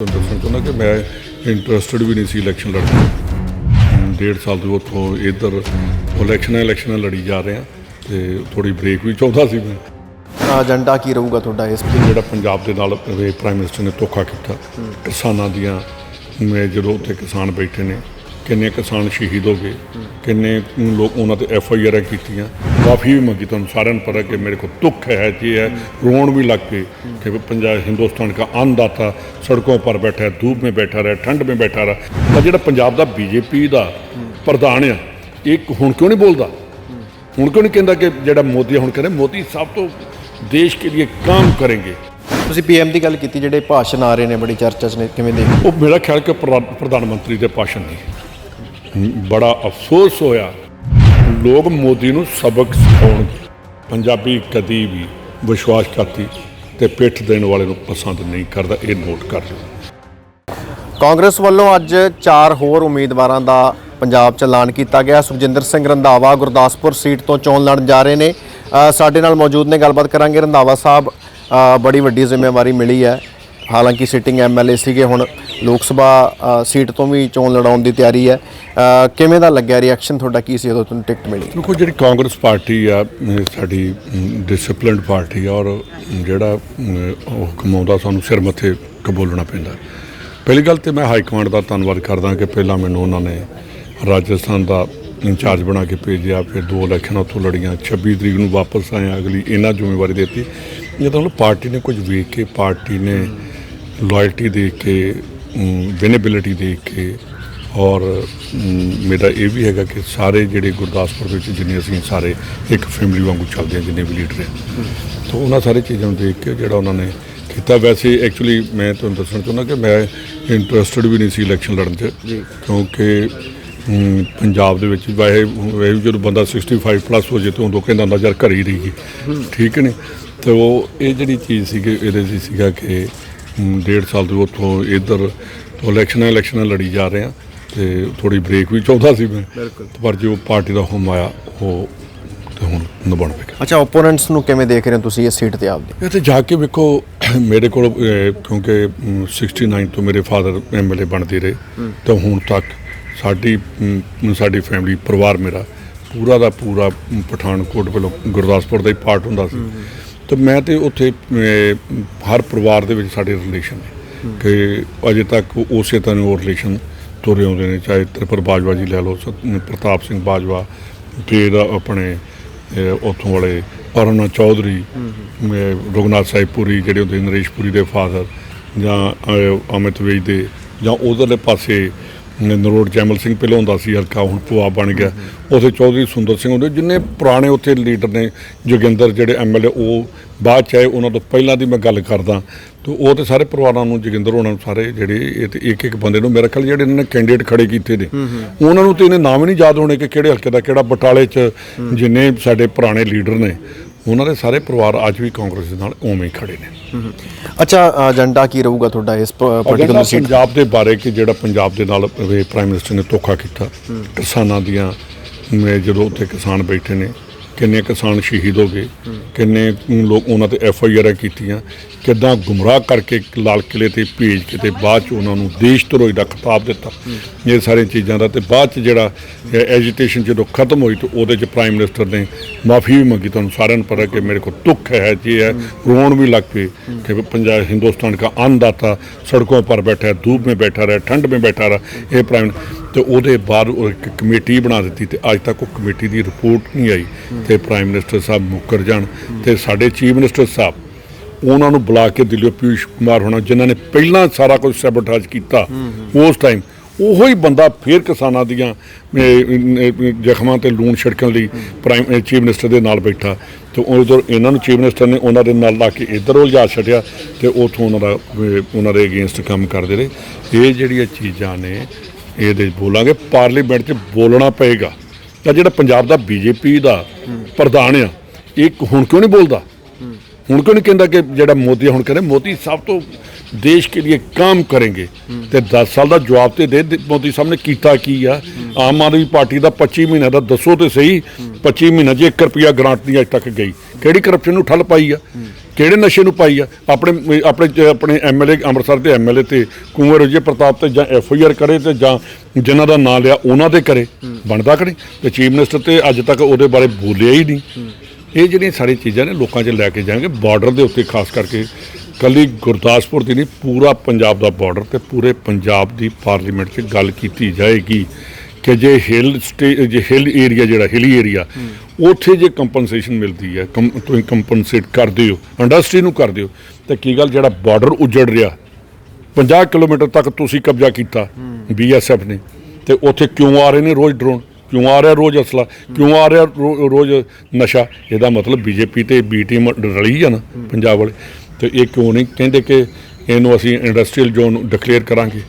ਤੁਹਾਨੂੰ ਦੱਸਣਾ ਚਾਹੁੰਦਾ ਕਿ ਮੈਂ ਇੰਟਰਸਟਿਡ ਵੀ ਨਹੀਂ ਸੀ ਇਲੈਕਸ਼ਨ ਲੜਨ। ਡੇਢ ਸਾਲ ਤੋਂ ਉੱਥੋਂ ਇੱਧਰ ਇਲੈਕਸ਼ਨਾਂ ਇਲੈਕਸ਼ਨਾਂ ਲੜੀ ਜਾ ਰਹੇ ਹਾਂ ਤੇ ਥੋੜੀ ਬ੍ਰੇਕ ਵੀ ਚਾਹੁੰਦਾ ਸੀ ਮੈਂ ਏਜੰਡਾ ਕੀ ਰਹੂਗਾ ਤੁਹਾਡਾ ਇਸ ਕਿ ਜਿਹੜਾ ਪੰਜਾਬ ਦੇ ਨਾਲ ਪ੍ਰਾਈਮ ਮਿਨਿਸਟਰ ਨੇ ਧੋਖਾ ਕੀਤਾ ਕਿਸਾਨਾਂ ਦੀਆਂ ਮੈਂ ਜਦੋਂ ਉੱਥੇ ਕਿਸਾਨ ਬੈਠੇ ਨੇ ਕਿੰਨੇ ਕਿਸਾਨ ਸ਼ਹੀਦ ਹੋ ਗਏ ਕਿੰਨੇ ਲੋਕ ਉਹਨਾਂ ਤੇ ਐਫ ਆਈ ਆਰਾਂ ਕੀਤੀਆਂ। ਮਾਫੀ ਵੀ ਮੰਗੀ ਤੁਹਾਨੂੰ ਸਾਰਿਆਂ ਨੂੰ ਪਤਾ ਕਿ ਮੇਰੇ ਕੋਲ ਦੁੱਖ ਹੈ ਜੀ ਹੈ ਰੋਣ ਵੀ ਲੱਗ ਗਏ ਕਿ ਪੰਜਾਬ ਹਿੰਦੁਸਤਾਨ ਦਾ ਅੰਨਦਾਤਾ ਸੜਕਾਂ ਪਰ ਬੈਠਾ ਧੂਪ ਮੇ ਬੈਠਾ ਰਿਹਾ ਠੰਡ ਮੇ ਬੈਠਾ ਰਿਹਾ। ਪਰ ਜਿਹੜਾ ਪੰਜਾਬ ਦਾ ਬੀਜੇਪੀ ਦਾ ਪ੍ਰਧਾਨ ਆ ਇਹ ਹੁਣ ਕਿਉਂ ਨਹੀਂ ਬੋਲਦਾ? ਹੁਣ ਕਿਉਂ ਨਹੀਂ ਕਹਿੰਦਾ ਕਿ ਜਿਹੜਾ ਮੋਦੀ ਹੁਣ ਕਹਿੰਦੇ ਮੋਦੀ ਸਭ ਤੋਂ ਦੇਸ਼ ਕੇ ਲਈ ਕੰਮ ਕਰਨਗੇ ਤੁਸੀਂ ਪੀਐਮ ਦੀ ਗੱਲ ਕੀਤੀ ਜਿਹੜੇ ਭਾਸ਼ਣ ਆ ਰਹੇ ਨੇ ਬੜੀ ਚਰਚਾ 'ਚ ਨੇ ਕਿਵੇਂ ਦੇ ਉਹ ਮੇਰਾ ਖਿਆਲ ਕਿ ਪ੍ਰਧਾਨ ਮੰਤਰੀ ਦੇ ਭਾਸ਼ਣ ਨਹੀਂ। ਬੜਾ ਅਫਸੋਸ ਹੋਇਆ। ਲੋਕ ਮੋਦੀ ਨੂੰ ਸਬਕ ਸਿਖਾਉਣਗੇ ਪੰਜਾਬੀ ਕਦੀ ਵੀ ਵਿਸ਼ਵਾਸਘਾਤੀ ਤੇ ਪਿੱਠ ਦੇਣ ਵਾਲੇ ਨੂੰ ਪਸੰਦ ਨਹੀਂ ਕਰਦਾ, ਇਹ ਨੋਟ ਕਰ ਲਓ। ਕਾਂਗਰਸ ਵੱਲੋਂ ਅੱਜ ਚਾਰ ਹੋਰ ਉਮੀਦਵਾਰਾਂ ਦਾ ਪੰਜਾਬ 'ਚ ਐਲਾਨ ਕੀਤਾ ਗਿਆ। ਸੁਖਜਿੰਦਰ ਸਿੰਘ ਰੰਧਾਵਾ ਗੁਰਦਾਸਪੁਰ ਸੀਟ ਤੋਂ ਚੋਣ ਲੜਨ ਜਾ ਰਹੇ ਨੇ। ਸਾਡੇ ਨਾਲ ਮੌਜੂਦ ਨੇ, ਗੱਲਬਾਤ ਕਰਾਂਗੇ। ਰੰਧਾਵਾ ਸਾਹਿਬ ਬੜੀ ਵੱਡੀ ਜ਼ਿੰਮੇਵਾਰੀ ਮਿਲੀ ਹੈ। ਹਾਲਾਂਕਿ ਸਿਟਿੰਗ ਐਮਐਲਏ ਸੀਗੇ, ਹੁਣ ਲੋਕ ਸਭਾ ਸੀਟ ਤੋਂ ਵੀ ਚੋਣ ਲੜਾਉਣ ਦੀ ਤਿਆਰੀ ਹੈ। ਕਿਵੇਂ ਦਾ ਲੱਗਿਆ ਰਿਐਕਸ਼ਨ ਤੁਹਾਡਾ? ਕੀ ਸੀ ਜਦੋਂ ਤੁਹਾਨੂੰ ਟਿਕਟ ਮਿਲੀ? ਦੇਖੋ, ਜਿਹੜੀ ਕਾਂਗਰਸ ਪਾਰਟੀ ਆ ਸਾਡੀ ਡਿਸਪਲਿਨਡ ਪਾਰਟੀ ਆ, ਔਰ ਜਿਹੜਾ ਉਹ ਕਮਾਉਂਦਾ, ਸਾਨੂੰ ਸਿਰ ਮੱਥੇ ਕਬੂਲਣਾ ਪੈਂਦਾ। ਪਹਿਲੀ ਗੱਲ ਤੇ ਮੈਂ ਹਾਈ ਕਮਾਂਡ ਦਾ ਧੰਨਵਾਦ ਕਰਦਾ ਕਿ ਪਹਿਲਾਂ ਮੈਨੂੰ ਉਹਨਾਂ ਨੇ ਰਾਜਸਥਾਨ ਦਾ ਇੰਚਾਰਜ ਬਣਾ ਕੇ ਭੇਜਿਆ, ਫਿਰ ਦੋ ਇਲੈਕਸ਼ਨਾਂ ਉੱਥੋਂ ਲੜੀਆਂ 26 ਤਰੀਕ ਨੂੰ ਵਾਪਸ ਆਇਆ ਅਗਲੀ ਇਹਨਾਂ ਜ਼ਿੰਮੇਵਾਰੀ ਦਿੱਤੀ। ਇਹ ਤਾਂ ਹੁਣ ਪਾਰਟੀ ਨੇ ਕੁਝ ਵੇਖ ਕੇ, ਪਾਰਟੀ ਨੇ ਲਾਇਲਟੀ ਦੇਖ ਕੇ ਵਿਨੇਬਿਲਿਟੀ ਦੇਖ ਕੇ ਔਰ ਮੇਰਾ ਇਹ ਵੀ ਹੈਗਾ ਕਿ ਸਾਰੇ ਜਿਹੜੇ ਗੁਰਦਾਸਪੁਰ ਵਿੱਚ ਜਿੰਨੇ ਅਸੀਂ ਸਾਰੇ ਇੱਕ ਫੈਮਿਲੀ ਵਾਂਗੂ ਚੱਲਦੇ ਹਾਂ ਜਿੰਨੇ ਵੀ ਲੀਡਰ ਹੈ। ਤਾਂ ਉਹਨਾਂ ਸਾਰੇ ਚੀਜ਼ਾਂ ਨੂੰ ਦੇਖ ਕੇ ਜਿਹੜਾ ਉਹਨਾਂ ਨੇ ਕੀਤਾ। ਵੈਸੇ ਐਕਚੁਅਲੀ ਮੈਂ ਤੁਹਾਨੂੰ ਦੱਸਣਾ ਚਾਹੁੰਦਾ ਕਿ ਮੈਂ ਇੰਟਰਸਟਿਡ ਵੀ ਨਹੀਂ ਸੀ ਇਲੈਕਸ਼ਨ ਲੜਨ 'ਚ ਕਿਉਂਕਿ ਪੰਜਾਬ ਦੇ ਵਿੱਚ ਵਾਹੇ ਜਦੋਂ ਬੰਦਾ 65 ਪਲੱਸ ਹੋ ਜੇ ਤੇ ਉਦੋਂ ਕਹਿੰਦਾ ਹੁੰਦਾ ਯਾਰ ਘਰ ਹੀ ਰਹੀਏ। ਠੀਕ ਨੇ? ਤੇ ਉਹ ਇਹ ਜਿਹੜੀ ਚੀਜ਼ ਸੀ ਕਿ ਇਹਦੇ 'ਚ ਸੀਗਾ ਕਿ ਡੇਢ ਸਾਲ ਤੋਂ ਉੱਥੋਂ ਇੱਧਰ ਇਲੈਕਸ਼ਨਾਂ ਇਲੈਕਸ਼ਨਾਂ ਲੜੀ ਜਾ ਰਹੇ ਹਾਂ ਤੇ ਥੋੜੀ ਬ੍ਰੇਕ ਵੀ ਚਾਹੁੰਦਾ ਸੀ ਮੈਂ। ਪਰ ਜੋ ਪਾਰਟੀ ਦਾ ਹੁਮ ਆਇਆ ਉਹ ਤੇ ਹੁਣ ਨਿਭਾਉਣਾ ਪਿਆ। ਅੱਛਾ ਓਪੋਨੈਂਟਸ ਨੂੰ ਕਿਵੇਂ ਦੇਖ ਰਹੇ ਹੋ ਤੁਸੀਂ ਇਸ ਸੀਟ ਤੇ ਆਪਦੇ? ਤੇ ਜਾ ਕੇ ਵੇਖੋ ਮੇਰੇ ਕੋਲ ਕਿਉਂਕਿ ਅਮ, 69 ਤੋਂ ਮੇਰੇ ਫਾਦਰ ਐਮਐਲਏ ਬਣਦੇ ਰਹੇ। ਤਾਂ ਹੁਣ ਤੱਕ ਸਾਡੀ ਸਾਡੀ ਫੈਮਿਲੀ ਪਰਿਵਾਰ ਮੇਰਾ ਪੂਰਾ ਦਾ ਪੂਰਾ ਪਠਾਨਕੋਟ ਵੱਲੋਂ ਗੁਰਦਾਸਪੁਰ ਦਾ ਹੀ ਪਾਰਟ ਹੁੰਦਾ ਸੀ। ਤਾਂ ਮੈਂ ਤੇ ਉੱਥੇ ਹਰ ਪਰਿਵਾਰ ਦੇ ਵਿੱਚ ਸਾਡੇ ਰਿਲੇਸ਼ਨ ਨੇ। ਕਿ ਅਜੇ ਤੱਕ ਉਸੇ ਤਰ੍ਹਾਂ ਉਹ ਰਿਲੇਸ਼ਨ ਤੁਰੇ ਆਉਂਦੇ ਨੇ ਚਾਹੇ ਤ੍ਰਿਪਰ ਬਾਜਵਾ ਜੀ ਲੈ ਲਓ ਪ੍ਰਤਾਪ ਸਿੰਘ ਬਾਜਵਾ ਫਿਰ ਆਪਣੇ ਉੱਥੋਂ ਵਾਲੇ ਅਰੁਣਾ ਚੌਧਰੀ ਅਹ, ਰਘੁਨਾਥ ਸਾਹਿਬਪੁਰੀ ਜਿਹੜੇ ਹੁੰਦੇ ਨਰੇਸ਼ਪੁਰੀ ਦੇ ਫਾਦਰ ਜਾਂ ਅਮਿਤ ਵੇਜ ਦੇ ਜਾਂ ਉਧਰਲੇ ਪਾਸੇ ਨਰੋੜ ਜੈਮਲ ਸਿੰਘ ਪਹਿਲਾਂ ਹੁੰਦਾ ਸੀ ਹਲਕਾ ਹੁਣ ਪੁਆ ਬਣ ਗਿਆ। ਉਥੇ ਚੌਧਰੀ ਸੁੰਦਰ ਸਿੰਘ ਹੁੰਦੇ ਜਿੰਨੇ ਪੁਰਾਣੇ ਉੱਥੇ ਲੀਡਰ ਨੇ ਜੋਗਿੰਦਰ ਜਿਹੜੇ ਐਮਐਲਏ ਉਹ ਬਾਅਦ ਚ ਆਏ ਉਹਨਾਂ ਤੋਂ ਪਹਿਲਾਂ ਦੀ ਮੈਂ ਗੱਲ ਕਰਦਾ। ਤੇ ਉਹ ਤੇ ਸਾਰੇ ਪਰਿਵਾਰਾਂ ਨੂੰ ਜੋਗਿੰਦਰ ਹੋਣਾ ਨੂੰ ਸਾਰੇ ਜਿਹੜੇ ਇਹ ਤੇ ਇੱਕ ਇੱਕ ਬੰਦੇ ਨੂੰ ਮੇਰੇ ਖਿਆਲ ਜਿਹੜੇ ਇਹਨਾਂ ਨੇ ਕੈਂਡੀਡੇਟ ਖੜੇ ਕੀਤੇ ਨੇ। ਉਹਨਾਂ ਨੂੰ ਤੇ ਇਹਨੇ ਨਾਮ ਹੀ ਨਹੀਂ ਯਾਦ ਹੋਣੇ ਕਿ ਕਿਹੜੇ ਹਲਕੇ ਦਾ ਕਿਹੜਾ ਬਟਾਲੇ ਚ ਜਿੰਨੇ ਸਾਡੇ ਪੁਰਾਣੇ ਲੀਡਰ ਨੇ। ਉਹਨਾਂ ਦੇ ਸਾਰੇ ਪਰਿਵਾਰ ਅੱਜ ਵੀ ਕਾਂਗਰਸ ਦੇ ਨਾਲ ਉਵੇਂ ਹੀ ਖੜੇ ਨੇ। ਅੱਛਾ ਏਜੰਡਾ ਕੀ ਰਹੂਗਾ ਤੁਹਾਡਾ ਇਸ ਪਾਰਟਿਕੂਲਰ ਸੀਟ ਪੰਜਾਬ ਦੇ ਬਾਰੇ ਕਿ ਜਿਹੜਾ ਪੰਜਾਬ ਦੇ ਨਾਲ ਪ੍ਰਾਈਮ ਮਿਨਿਸਟਰ ਨੇ ਧੋਖਾ ਕੀਤਾ। ਕਿਸਾਨਾਂ ਦੀਆਂ ਮੈਂ ਜਦੋਂ ਉੱਥੇ ਕਿਸਾਨ ਬੈਠੇ ਨੇ ਕਿੰਨੇ ਕਿਸਾਨ ਸ਼ਹੀਦ ਹੋ ਗਏ ਕਿੰਨੇ ਲੋਕ ਉਹਨਾਂ ਤੇ ਐਫ ਆਈ ਆਰਾਂ ਕੀਤੀਆਂ ਕਿਦਾਂ ਗੁੰਮਰਾਹ ਕਰਕੇ ਲਾਲ ਕਿਲੇ ਤੇ ਭੇਜ ਕੇ ਤੇ ਬਾਅਦ ਚ ਉਹਨਾਂ ਨੂੰ ਦੇਸ਼ ਧਰੋਈ ਦਾ ਖਿਤਾਬ ਦਿੱਤਾ। ਇਹ ਸਾਰੇ ਚੀਜ਼ਾਂ ਦਾ ਤੇ ਬਾਅਦ ਚ ਜਿਹੜਾ ਐਜੀਟੇਸ਼ਨ ਜਦੋਂ ਖਤਮ ਹੋਈ ਤੇ ਉਹਦੇ ਚ ਪ੍ਰਾਈਮ ਮਿਨਿਸਟਰ ਨੇ ਮਾਫੀ ਵੀ ਮੰਗੀ ਤੁਹਾਨੂੰ ਸਾਰਿਆਂ ਨੂੰ ਪਤਾ ਕਿ ਮੇਰੇ ਕੋਲ ਦੁੱਖ ਹੈ ਜੀ ਹੈ। ਰੋਣ ਵੀ ਲੱਗ ਪਈ ਕਿ ਪੰਜਾਬ ਹਿੰਦੁਸਤਾਨ ਦਾ ਅੰਨਦਾਤਾ ਸੜਕਾਂ ਪਰ ਬੈਠਾ ਹੈ ਧੂਪ ਵਿੱਚ ਬੈਠਾ ਰਿਹਾ ਠੰਡ ਵਿੱਚ ਬੈਠਾ ਰਿਹਾ ਇਹ ਪ੍ਰਾਈਮ ਤੇ ਉਹਦੇ ਬਾਅਦ ਉਹ ਇੱਕ ਕਮੇਟੀ ਬਣਾ ਦਿੱਤੀ ਤੇ ਅੱਜ ਤੱਕ ਉਹ ਕਮੇਟੀ ਦੀ ਰਿਪੋਰਟ ਨਹੀਂ ਆਈ। ਤੇ ਪ੍ਰਾਈਮ ਮਿਨਿਸਟਰ ਸਾਹਿਬ ਮੁੱਕਰ ਜਾਣ ਤੇ ਸਾਡੇ ਚੀਫ ਮਿਨਿਸਟਰ ਸਾਹਿਬ ਉਹਨਾਂ ਨੂੰ ਬੁਲਾ ਕੇ ਦਿੱਲੀੋਂ ਪਿਊਸ਼ ਕੁਮਾਰ ਹੋਣਾ, ਜਿਨ੍ਹਾਂ ਨੇ ਪਹਿਲਾਂ ਸਾਰਾ ਕੁਝ ਸੈਬੋਟਾਜ ਕੀਤਾ ਉਸ ਟਾਈਮ ਉਹੋ ਹੀ ਬੰਦਾ ਫੇਰ ਕਿਸਾਨਾਂ ਦੀਆਂ ਜ਼ਖਮਾਂ ਤੇ ਲੂਣ ਛਿੜਕਣ ਲਈ ਪ੍ਰਾਈਮ ਚੀਫ ਮਿਨਿਸਟਰ ਦੇ ਨਾਲ ਬੈਠਾ ਤੇ ਉਦੋਂ ਇਹਨਾਂ ਨੂੰ ਚੀਫ ਮਿਨਿਸਟਰ ਨੇ ਉਹਨਾਂ ਦੇ ਨਾਲ ਲਾ ਕੇ ਇੱਧਰ ਉਲਝਾ ਛੱਡਿਆ ਤੇ ਉਥੋਂ ਉਹਨਾਂ ਦਾ ਉਹਨਾਂ ਦੇ ਅਗੇਂਸਟ ਕੰਮ ਕਰਦੇ ਰਹੇ। ਇਹ ਜਿਹੜੀਆਂ ਚੀਜ਼ਾਂ ਨੇ, ਇਹਦੇ ਬੋਲਾਂਗੇ ਪਾਰਲੀਮੈਂਟ 'ਚ ਬੋਲਣਾ ਪਏਗਾ। ਤਾਂ ਜਿਹੜਾ ਪੰਜਾਬ ਦਾ ਬੀਜੇਪੀ ਦਾ ਪ੍ਰਧਾਨ ਆ, ਇਹ ਹੁਣ ਕਿਉਂ ਨਹੀਂ ਬੋਲਦਾ? ਹੁਣ ਕਿਉਂ ਨਹੀਂ ਕਹਿੰਦਾ ਕਿ ਜਿਹੜਾ ਮੋਦੀ ਆ, ਹੁਣ ਕਹਿੰਦੇ ਮੋਦੀ ਸਭ ਤੋਂ ਦੇਸ਼ ਕੇ ਲਈ ਕੰਮ ਕरेंगे ਤੇ 10 ਸਾਲ ਦਾ ਜਵਾਬ ਤੇ ਦੇ ਮੋਦੀ ਸਾਹਿਬ ਨੇ ਕੀਤਾ ਕੀ ਆ? ਆਮ ਆਦਮੀ ਪਾਰਟੀ ਦਾ 25 ਮਹੀਨਿਆਂ ਦਾ ਦੱਸੋ ਤੇ ਸਹੀ 25 ਮਹੀਨਿਆਂ 'ਚ 1 ਰੁਪਿਆ ਗ੍ਰਾਂਟ ਦੀ ਅਜੇ ਤੱਕ ਗਈ। ਕਿਹੜੀ ਕਰਪਸ਼ਨ ਨੂੰ ਠੱਲ ਪਾਈ ਆ? ਕਿਹੜੇ ਨਸ਼ੇ ਨੂੰ ਪਾਈ ਆ? ਆਪਣੇ ਆਪਣੇ ਆਪਣੇ ਐਮਐਲਏ ਅੰਮ੍ਰਿਤਸਰ ਦੇ ਐਮਐਲਏ ਤੇ ਕੁੰਵਰ ਵਿਜੇ ਪ੍ਰਤਾਪ ਤੇ ਜਾਂ ਐਫ ਆਈ ਆਰ ਕਰੇ ਤੇ ਜਾਂ ਜਿਨ੍ਹਾਂ ਦਾ ਨਾਂ ਲਿਆ ਉਹਨਾਂ ਦੇ ਕਰੇ। ਬਣਦਾ ਕਿ ਨਹੀਂ? ਤੇ ਚੀਫ ਮਿਨਿਸਟਰ ਤੇ ਅੱਜ ਤੱਕ ਉਹਦੇ ਬਾਰੇ ਬੋਲਿਆ ਹੀ ਨਹੀਂ। ਇਹ ਜਿਹੜੀਆਂ ਸਾਰੀ ਚੀਜ਼ਾਂ ਨੇ ਲੋਕਾਂ 'ਚ ਲੈ ਕੇ ਜਾਣਗੇ ਬਾਰਡਰ ਦੇ ਉੱਤੇ ਖਾਸ ਕਰਕੇ ਕੱਲੀ ਗੁਰਦਾਸਪੁਰ ਦੀ ਨਹੀਂ ਪੂਰਾ ਪੰਜਾਬ ਦਾ ਬਾਰਡਰ ਤੇ ਪੂਰੇ ਪੰਜਾਬ ਦੀ ਪਾਰਲੀਮੈਂਟ 'ਚ ਗੱਲ ਕੀਤੀ ਜਾਏਗੀ ਕਿ ਜੇ ਹਿੱਲ ਜੇ ਹਿੱਲ ਏਰੀਆ ਜਿਹੜਾ ਹਿਲੀ ਏਰੀਆ ਉੱਥੇ ਜੇ ਕੰਪਨਸੇਸ਼ਨ ਮਿਲਦੀ ਹੈ ਤੁਸੀਂ ਕੰਪਨਸੇਟ ਕਰਦੇ ਹੋ ਇੰਡਸਟਰੀ ਨੂੰ ਕਰਦੇ ਹੋ ਤੇ ਕੀ ਗੱਲ ਜਿਹੜਾ ਬਾਰਡਰ ਉਜੜ ਰਿਹਾ 50 ਕਿਲੋਮੀਟਰ ਤੱਕ ਤੁਸੀਂ ਕਬਜ਼ਾ ਕੀਤਾ ਬੀਐਸਐਫ ਨੇ ਤੇ ਉੱਥੇ ਕਿਉਂ ਆ ਰਹੇ ਨੇ ਰੋਜ਼ ਡਰੋਨ ਕਿਉਂ ਆ ਰਿਹਾ ਰੋਜ਼ ਅਸਲਾ? ਕਿਉਂ ਆ ਰਿਹਾ ਰੋਜ਼ ਨਸ਼ਾ? ਇਹਦਾ ਮਤਲਬ ਬੀਜੇਪੀ ਤੇ ਬੀ ਟੀਮ ਰਲੀ ਆ ਨਾ ਪੰਜਾਬ ਵਾਲੇ। ਤੇ ਇਹ ਕਿਉਂ ਨਹੀਂ? ਕਹਿੰਦੇ ਕਿ ਇਹਨੂੰ ਅਸੀਂ ਇੰਡਸਟਰੀਅਲ ਜ਼ੋਨ ਡਿਕਲੇਅਰ ਕਰਾਂਗੇ।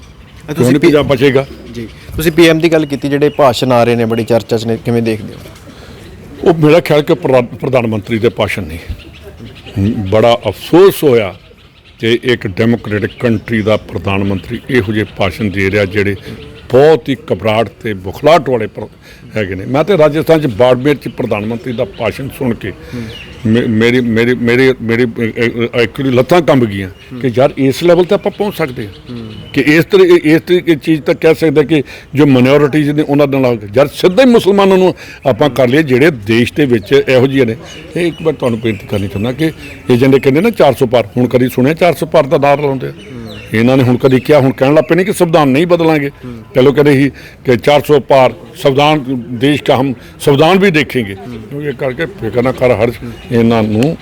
ਕਿਉਂ ਨਹੀਂ ਪੰਜਾਬ ਬਚੇਗਾ? ਜੀ ਤੁਸੀਂ ਪੀਐਮ ਦੀ ਗੱਲ ਕੀਤੀ ਜਿਹੜੇ ਭਾਸ਼ਣ ਆ ਰਹੇ ਨੇ ਬੜੀ ਚਰਚਾ 'ਚ ਨੇ ਕਿਵੇਂ ਦੇਖਦੇ ਹੋ? ਉਹ ਮੇਰਾ ਖਿਆਲ ਕਿ ਪ੍ਰਧਾ- ਪ੍ਰਧਾਨ ਮੰਤਰੀ ਦੇ ਭਾਸ਼ਣ ਨਹੀਂ ਬੜਾ ਅਫਸੋਸ ਹੋਇਆ ਕਿ ਇੱਕ ਡੈਮੋਕ੍ਰੈਟਿਕ ਕੰਟਰੀ ਦਾ ਪ੍ਰਧਾਨ ਮੰਤਰੀ ਇਹੋ ਜਿਹੇ ਭਾਸ਼ਣ ਦੇ ਰਿਹਾ ਜਿਹੜੇ ਬਹੁਤ ਹੀ ਘਬਰਾਹਟ ਤੇ ਬੁਖਲਾਹਟ ਵਾਲੇ ਪਰ- ਹੈਗੇ ਨੇ। ਮੈਂ ਤੇ ਰਾਜਸਥਾਨ ਚ ਬਾੜਮੇਰ ਚ ਪ੍ਰਧਾਨ ਮੰਤਰੀ ਦਾ ਭਾਸ਼ਣ ਸੁਣ ਕੇ ਮੇ- ਮੇਰੀ ਮੇਰੀ ਮੇਰੀ ਮੇਰੀ ਐਕਚੁਅਲੀ ਲੱਤਾਂ ਕੰਬ ਗਈਆਂ ਕਿ ਯਾਰ ਇਸ ਲੈਵਲ ਤੇ ਆਪਾਂ ਪਹੁੰਚ ਸਕਦੇ ਹਾਂ। ਕਿ ਇਸ ਤਰ੍ਹਾਂ ਇਸ ਤਰੀਕੇ ਚੀਜ਼ ਤਾਂ ਕਹਿ ਸਕਦੇ ਕਿ ਜੋ ਮਾਈਨੋਰਿਟੀਜ਼ ਨੇ ਉਹਨਾਂ ਦੇ ਨਾਲ ਯਾਰ ਸਿੱਧੇ ਹੀ ਮੁਸਲਮਾਨਾਂ ਨੂੰ ਆਪਾਂ ਕਰ ਲਈਏ, ਜਿਹੜੇ ਦੇਸ਼ ਦੇ ਵਿੱਚ ਇਹੋ ਜਿਹੇ ਨੇ। ਇਹ ਇੱਕ ਵਾਰ ਤੁਹਾਨੂੰ ਬੇਨਤੀ ਕਰਨੀ ਚਾਹੁੰਦਾ ਕਿ ਇਹ ਜਿਹੜੇ ਕਹਿੰਦੇ ਨਾ 400 ਪਾਰ, ਹੁਣ ਕਦੀ ਸੁਣਿਆ 400 ਪਾਰ ਦਾ ਨਾਰਾ ਲਾਉਂਦੇ ਆ? ਇਹਨਾਂ ਨੇ ਹੁਣ ਕਦੀ ਕਿਹਾ ਹੁਣ ਕਹਿਣ ਲੱਗ ਪਏ ਨੇ ਕਿ ਸੰਵਿਧਾਨ ਨਹੀਂ ਬਦਲਾਂਗੇ। ਪਹਿਲਾਂ ਕਹਿੰਦੇ ਸੀ ਕਿ 400 ਪਾਰ ਸੰਵਿਧਾਨ ਦੇਸ਼ ਦਾ ਹਮ ਸੰਵਿਧਾਨ ਵੀ ਦੇਖेंगे ਇਹ ਕਰਕੇ ਫਿਕਰ ਨਾ ਕਰ ਹਰ ਇਹਨਾਂ ਨੂੰ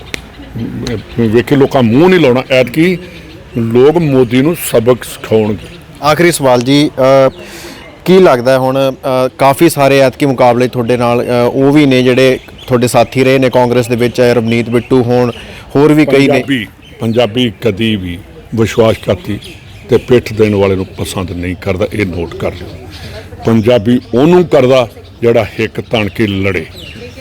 ਵੇਖੇ ਲੋਕਾਂ ਮੂੰਹ ਨਹੀਂ ਲਾਉਣਾ। ਐਤਕੀ ਲੋਕ ਮੋਦੀ ਨੂੰ ਸਬਕ ਸਿਖਾਉਣਗੇ। ਆਖਰੀ ਸਵਾਲ ਜੀ ਕੀ ਲੱਗਦਾ ਹੁਣ ਕਾਫੀ ਸਾਰੇ ਐਤਕੀ ਮੁਕਾਬਲੇ ਤੁਹਾਡੇ ਨਾਲ ਉਹ ਵੀ ਨੇ ਜਿਹੜੇ ਤੁਹਾਡੇ ਸਾਥੀ ਰਹੇ ਨੇ ਕਾਂਗਰਸ ਦੇ ਵਿੱਚ ਰਵਨੀਤ ਬਿੱਟੂ ਹੋਣ ਹੋਰ ਵੀ ਕਈ ਨੇ। ਪੰਜਾਬੀ ਕਦੀ ਵੀ ਵਿਸ਼ਵਾਸਘਾਤੀ ਤੇ ਪਿੱਠ ਦੇਣ ਵਾਲੇ ਨੂੰ ਪਸੰਦ ਨਹੀਂ ਕਰਦਾ ਇਹ ਨੋਟ ਕਰ ਲਿਓ। ਪੰਜਾਬੀ ਉਹਨੂੰ ਕਰਦਾ ਜਿਹੜਾ ਹਿੱਕ ਤਣ ਕੇ ਲੜੇ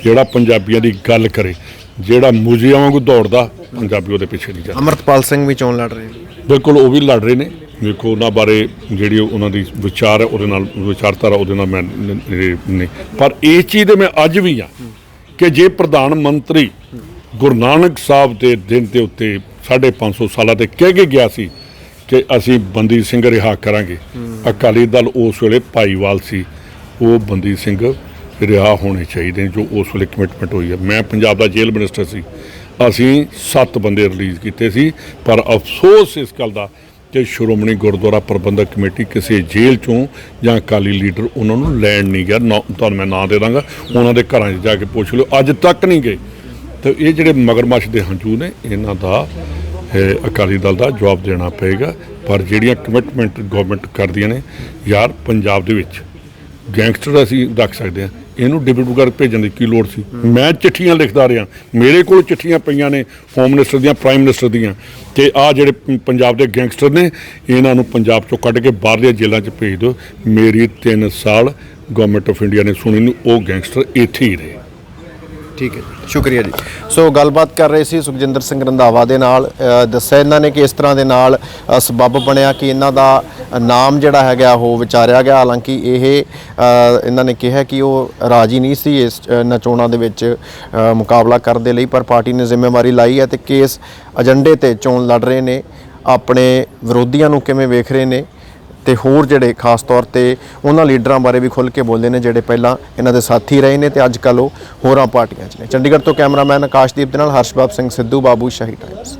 ਜਿਹੜਾ ਪੰਜਾਬੀਆਂ ਦੀ ਗੱਲ ਕਰੇ ਜਿਹੜਾ ਮੁਜੀਆਂ ਵਾਂਗੂ ਦੌੜਦਾ ਪੰਜਾਬੀ ਉਹਦੇ ਪਿੱਛੇ ਨਹੀਂ ਜਾਂਦਾ। ਅਮਰਤਪਾਲ ਸਿੰਘ ਵੀ ਚੋਣ ਲੜ ਰਹੇ ਨੇ। ਬਿਲਕੁਲ ਉਹ ਵੀ ਲੜ ਰਹੇ ਨੇ। ਵੇਖੋ ਉਹਨਾਂ ਬਾਰੇ ਜਿਹੜੀ ਉਹਨਾਂ ਦੀ ਵਿਚਾਰ ਹੈ ਉਹਦੇ ਨਾਲ ਵਿਚਾਰਧਾਰਾ ਉਹਦੇ ਨਾਲ ਮੈਂ ਨਹੀਂ ਪਰ ਇਹ ਚੀਜ਼ ਦੇ ਮੈਂ ਅੱਜ ਵੀ ਆ ਕਿ ਜੇ ਪ੍ਰਧਾਨ ਮੰਤਰੀ ਗੁਰੂ ਨਾਨਕ ਸਾਹਿਬ ਦੇ ਦਿਨ ਦੇ ਉੱਤੇ 550 ਸਾਲਾਂ ਤੇ ਕਹਿ ਕੇ ਗਿਆ ਸੀ ਕਿ ਅਸੀਂ ਬੰਦੀ ਸਿੰਘ ਰਿਹਾ ਕਰਾਂਗੇ। ਅਕਾਲੀ ਦਲ ਉਸ ਵੇਲੇ ਭਾਈਵਾਲ ਸੀ। ਉਹ ਬੰਦੀ ਸਿੰਘ ਰਿਹਾ ਹੋਣੇ ਚਾਹੀਦੇ ਨੇ ਜੋ ਉਸ ਵੇਲੇ ਕਮਿਟਮੈਂਟ ਹੋਈ ਹੈ ਮੈਂ ਪੰਜਾਬ ਦਾ ਜੇਲ੍ਹ ਮਿਨਿਸਟਰ ਸੀ। ਅਸੀਂ 7 ਬੰਦੇ ਰਿਲੀਜ਼ ਕੀਤੇ ਸੀ। ਪਰ ਅਫਸੋਸ ਇਸ ਗੱਲ ਦਾ ਕਿ ਸ਼੍ਰੋਮਣੀ ਗੁਰਦੁਆਰਾ ਪ੍ਰਬੰਧਕ ਕਮੇਟੀ ਕਿਸੇ ਜੇਲ੍ਹ ਚੋਂ ਜਾਂ ਅਕਾਲੀ ਲੀਡਰ ਉਹਨਾਂ ਨੂੰ ਲੈਣ ਨਹੀਂ ਗਿਆ। ਤੁਹਾਨੂੰ ਮੈਂ ਨਾਂ ਦੇ ਦਾਂਗਾ। ਉਹਨਾਂ ਦੇ ਘਰਾਂ 'ਚ ਜਾ ਕੇ ਪੁੱਛ ਲਿਓ। ਅੱਜ ਤੱਕ ਨਹੀਂ ਗਏ। ਤੇ ਇਹ ਜਿਹੜੇ ਮਗਰਮੱਛ ਦੇ ਹੰਝੂ ਨੇ ਇਹਨਾਂ ਦਾ ਅਕਾਲੀ ਦਲ ਦਾ ਜਵਾਬ ਦੇਣਾ ਪਏਗਾ, ਪਰ ਜਿਹੜੀਆਂ ਕਮਿਟਮੈਂਟ ਗਵਰਨਮੈਂਟ ਕਰਦੀਆਂ ਨੇ, ਯਾਰ ਪੰਜਾਬ ਦੇ ਵਿੱਚ ਗੈਂਗਸਟਰ ਅਸੀਂ ਰੱਖ ਸਕਦੇ ਹਾਂ। ਇਹਨੂੰ ਡਿਬੜੂਗੜ੍ਹ ਭੇਜਣ ਦੀ ਕੀ ਲੋੜ ਸੀ? ਮੈਂ ਚਿੱਠੀਆਂ ਲਿਖਦਾ ਰਿਹਾ। ਮੇਰੇ ਕੋਲ ਚਿੱਠੀਆਂ ਪਈਆਂ ਨੇ ਹੋਮ ਮਿਨਿਸਟਰ ਦੀਆਂ ਪ੍ਰਾਈਮ ਮਿਨਿਸਟਰ ਦੀਆਂ। ਕਿ ਆ ਜਿਹੜੇ ਪੰਜਾਬ ਦੇ ਗੈਂਗਸਟਰ ਨੇ, ਇਹਨਾਂ ਨੂੰ ਪੰਜਾਬ ਚੋਂ ਕੱਢ ਕੇ ਬਾਹਰਲੀਆਂ ਜੇਲ੍ਹਾਂ 'ਚ ਭੇਜ ਦਿਓ। ਮੇਰੀ 3 ਸਾਲ ਗਵਰਨਮੈਂਟ ਆਫ ਇੰਡੀਆ ਨੇ ਸੁਣੀ ਨੂੰ, ਉਹ ਗੈਂਗਸਟਰ ਇੱਥੇ ਹੀ ਰਹੇ। ਠੀਕ ਹੈ ਜੀ। ਸ਼ੁਕਰੀਆ ਜੀ। ਸੋ ਗੱਲਬਾਤ ਕਰ ਰਹੇ ਸੀ ਸੁਖਜਿੰਦਰ ਸਿੰਘ ਰੰਧਾਵਾ ਦੇ ਨਾਲ। ਅ, ਦੱਸਿਆ ਇਹਨਾਂ ਨੇ ਕਿ ਇਸ ਤਰ੍ਹਾਂ ਦੇ ਨਾਲ ਅ, ਸਬੱਬ ਬਣਿਆ ਕਿ ਇਹਨਾਂ ਦਾ ਨਾਮ ਜਿਹੜਾ ਹੈਗਾ ਉਹ ਵਿਚਾਰਿਆ ਗਿਆ। ਹਾਲਾਂਕਿ ਇਹ ਅ, ਇਹਨਾਂ ਨੇ ਕਿਹਾ ਕਿ ਉਹ ਰਾਜੀ ਨਹੀਂ ਸੀ ਇਸ ਅ, ਇਹਨਾਂ ਚੋਣਾਂ ਦੇ ਵਿੱਚ ਅ, ਮੁਕਾਬਲਾ ਕਰਨ ਦੇ ਲਈ ਪਰ ਪਾਰਟੀ ਨੇ ਜ਼ਿੰਮੇਵਾਰੀ ਲਾਈ ਹੈ ਤੇ ਕੇਸ ਏਜੰਡੇ ਤੇ ਚੋਣ ਲੜ ਰਹੇ ਨੇ। ਆਪਣੇ ਵਿਰੋਧੀਆਂ ਨੂੰ ਕਿਵੇਂ ਵੇਖ ਰਹੇ ਨੇ? ਤੇ ਹੋਰ ਜਿਹੜੇ ਖਾਸ ਤੌਰ ਤੇ ਉਹਨਾਂ ਲੀਡਰਾਂ ਬਾਰੇ ਵੀ ਖੁੱਲ੍ਹ ਕੇ ਬੋਲਦੇ ਨੇ, ਜਿਹੜੇ ਪਹਿਲਾਂ ਇਹਨਾਂ ਦੇ ਸਾਥੀ ਰਹੇ ਨੇ ਤੇ ਅੱਜ ਕੱਲ੍ਹ ਉਹ ਹੋਰਾਂ ਪਾਰਟੀਆਂ 'ਚ ਨੇ। ਚੰਡੀਗੜ੍ਹ ਤੋਂ ਕੈਮਰਾਮੈਨ ਆਕਾਸ਼ਦੀਪ ਦੇ ਨਾਲ ਹਰਸ਼ਬਾਬ ਸਿੰਘ ਸਿੱਧੂ, ਬਾਬੂ ਸ਼ਾਹੀ ਟਾਈਮਸ